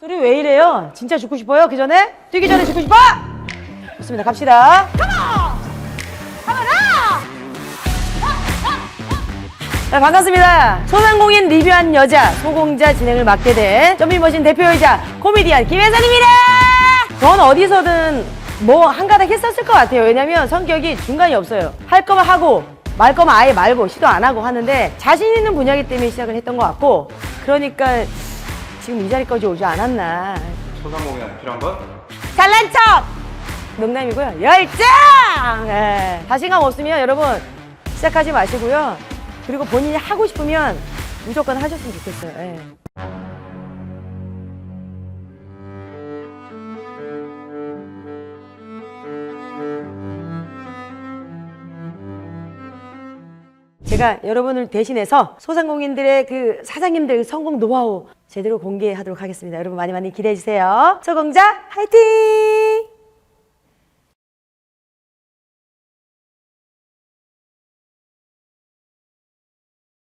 소리 왜 이래요? 진짜 죽고 싶어요? 그 전에? 뛰기 전에 죽고 싶어? 좋습니다. 갑시다. 자, 반갑습니다. 소상공인 리뷰한 여자, 소공자 진행을 맡게 된 점비머신 대표이자 코미디언 김혜선입니다! 전 어디서든 뭐 한가닥 했었을 것 같아요. 왜냐면 성격이 중간이 없어요. 할 거면 하고, 말 거면 아예 말고, 시도 안 하고 하는데 자신 있는 분야이기 때문에 시작을 했던 것 같고, 그러니까 지금 이 자리까지 오지 않았나. 소상공인한테 필요한 건? 잘난 척! 농담이고요. 열정! 예. 자신감 없으면 여러분 시작하지 마시고요. 그리고 본인이 하고 싶으면 무조건 하셨으면 좋겠어요. 예. 제가 여러분을 대신해서 소상공인들의 그 사장님들 성공 노하우 제대로 공개하도록 하겠습니다. 여러분 많이 많이 기대해 주세요. 소공자 화이팅!